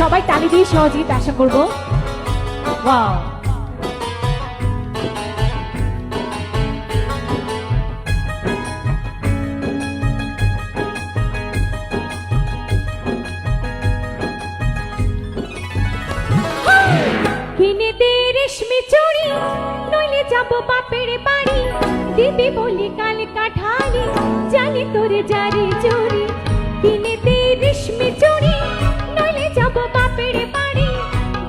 সবাই তালি দিয়ে সহযোগিতা আশা করব। ওয়াও রেশমি চুড়ি নইলে যাব বাপের বাড়ি। দিদি বলি, কাল কাঠালি জানি তোরে জারি চুরি। কিনে দে রেশমি চুড়ি নইলে যাব বাপের বাড়ি।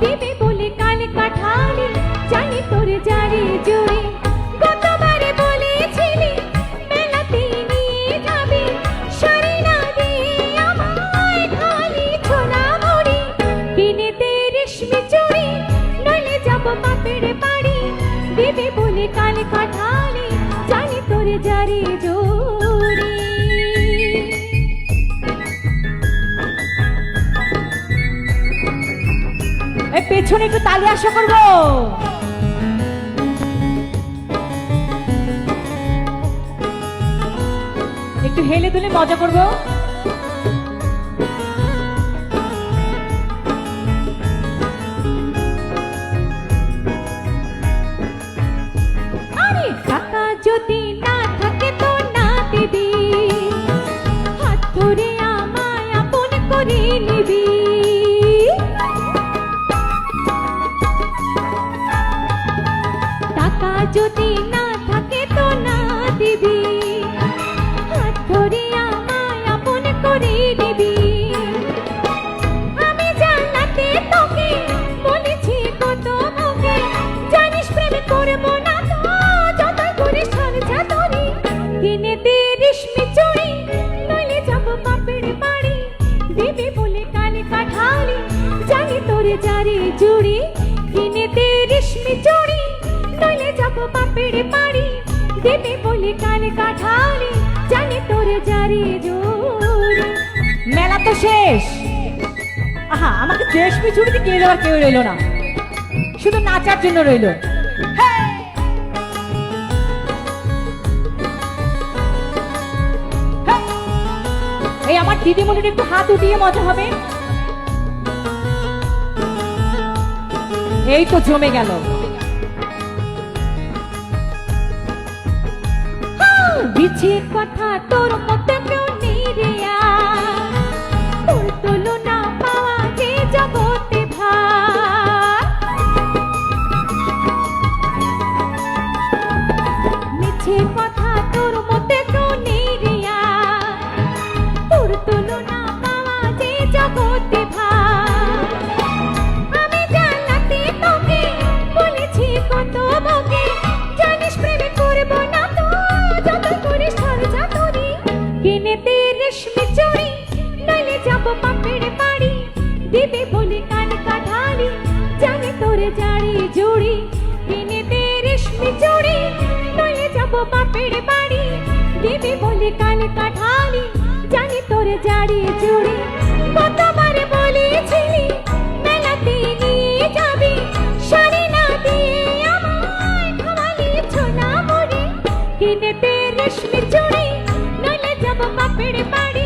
দিদি বলি, কাল কাঠালি জানি তোরে জারি চুরি। কাল কাঠালি, জানি তোরে জারি। জোরি পেছনে একটু তালি আশা করব? একটু হেলে দুলে মজা করব? যদি না থাকে তো না দিবি। হাত ধরে আমায় আপন করে নিবি। আমি জানলাতে তোকে বলেছি কত মুখে। জানিস প্রেম করব না তো যত করে সরছা তোরে কিনে দে রেশমি চুড়ি নইলে যাব বাপের বাড়ি। দেবে বলে কানে কাঠালি, জানি তোরে জারি জুড়ি মেলা তো শেষ। আহা, আমাকে রেশমি চুড়িতে কে দেওয়ার কেউ রইল না। শুধু নাচার জন্য রইল। এই আমার দিদিমণির একটু হাত উঠিয়ে মজা হবে। এই তো জমে গেল। বিছে কথা তোর মতো কেউ নেই রে দিবি বলি কান কাঠালি, জানি তোরে জাড়ি জুড়ি কিনে দে রেশমি চুড়ি, নইলে যাব বাপের বাড়ি। দিবি বলি কান কাঠালি, জানি তোরে জাড়ি জুড়ি। কতবার বলেছিলি, মেলাতে নিয়ে যাবি, শাড়ি না দিয়ে আমায় খাওয়ালি ছোলা মুড়ি। কিনে দে রেশমি চুড়ি যাব বাপের বাড়ি।